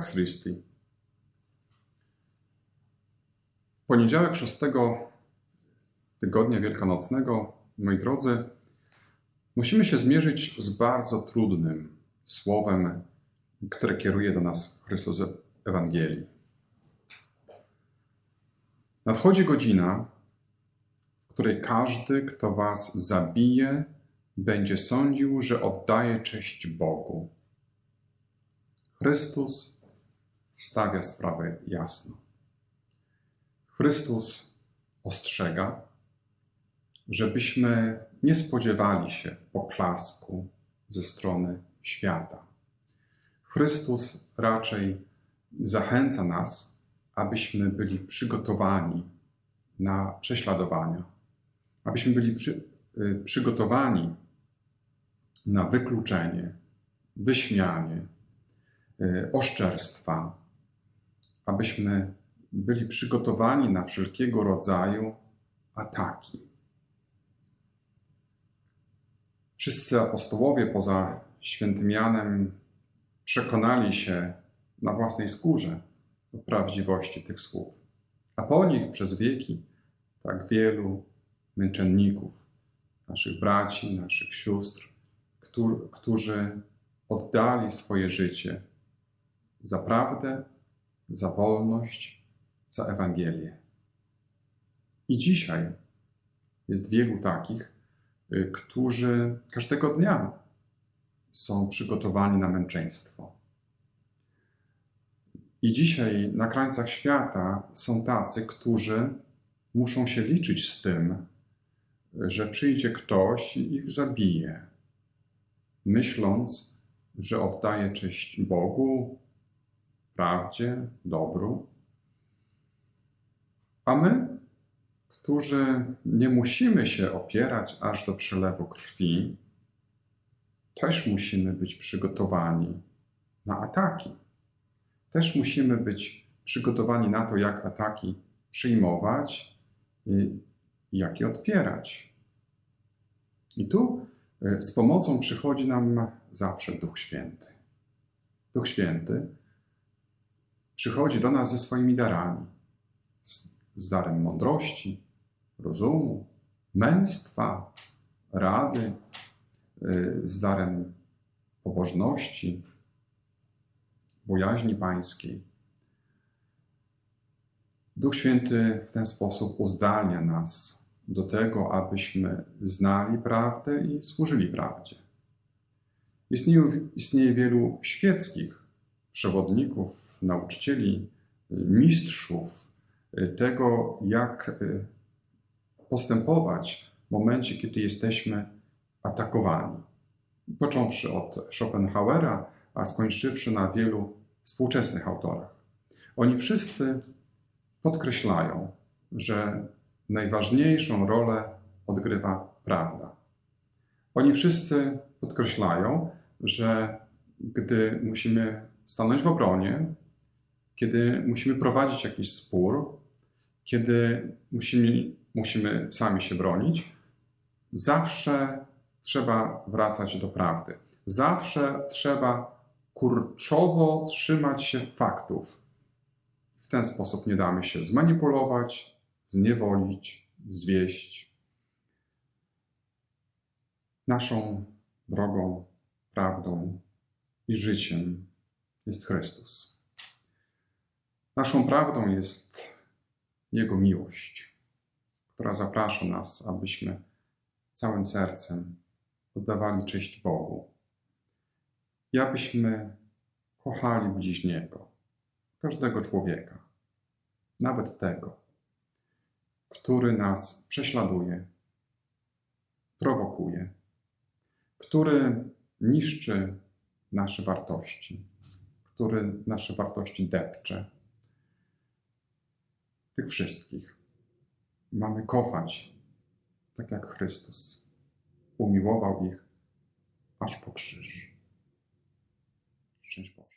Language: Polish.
Christi. Poniedziałek szóstego tygodnia wielkanocnego, moi drodzy, musimy się zmierzyć z bardzo trudnym słowem, które kieruje do nas Chrystus Ewangelii. Nadchodzi godzina, w której każdy, kto was zabije, będzie sądził, że oddaje cześć Bogu. Chrystus stawia sprawę jasno. Chrystus ostrzega, żebyśmy nie spodziewali się poklasku ze strony świata. Chrystus raczej zachęca nas, abyśmy byli przygotowani na prześladowania, abyśmy byli przy, y, przygotowani na wykluczenie, wyśmianie, y, oszczerstwa, abyśmy byli przygotowani na wszelkiego rodzaju ataki. Wszyscy apostołowie poza świętym Janem przekonali się na własnej skórze o prawdziwości tych słów. A po nich przez wieki tak wielu męczenników, naszych braci, naszych sióstr, którzy oddali swoje życie za prawdę, za wolność, za Ewangelię. I dzisiaj jest wielu takich, y, którzy każdego dnia są przygotowani na męczeństwo. I dzisiaj na krańcach świata są tacy, którzy muszą się liczyć z tym, że przyjdzie ktoś i ich zabije, myśląc, że oddaje cześć Bogu, prawdzie, dobru. A my, którzy nie musimy się opierać aż do przelewu krwi, też musimy być przygotowani na ataki. Też musimy być przygotowani na to, jak ataki przyjmować i jak je odpierać. I tu y, z pomocą przychodzi nam zawsze Duch Święty. Duch Święty przychodzi do nas ze swoimi darami. Z, z darem mądrości, rozumu, męstwa, rady, y, z darem pobożności, bojaźni pańskiej. Duch Święty w ten sposób uzdalnia nas do tego, abyśmy znali prawdę i służyli prawdzie. Istnieje, istnieje wielu świeckich przewodników, nauczycieli, mistrzów tego, jak postępować w momencie, kiedy jesteśmy atakowani. Począwszy od Schopenhauera, a skończywszy na wielu współczesnych autorach. Oni wszyscy podkreślają, że najważniejszą rolę odgrywa prawda. Oni wszyscy podkreślają, że gdy musimy stanąć w obronie, kiedy musimy prowadzić jakiś spór, kiedy musimy, musimy sami się bronić, zawsze trzeba wracać do prawdy. Zawsze trzeba kurczowo trzymać się faktów. W ten sposób nie damy się zmanipulować, zniewolić, zwieść. Naszą drogą, prawdą i życiem jest Chrystus. Naszą prawdą jest Jego miłość, która zaprasza nas, abyśmy całym sercem oddawali cześć Bogu i abyśmy kochali bliźniego, każdego człowieka, nawet tego, który nas prześladuje, prowokuje, który niszczy nasze wartości, który nasze wartości depcze. Tych wszystkich mamy kochać, tak jak Chrystus umiłował ich aż po krzyż. Szczęść Boże.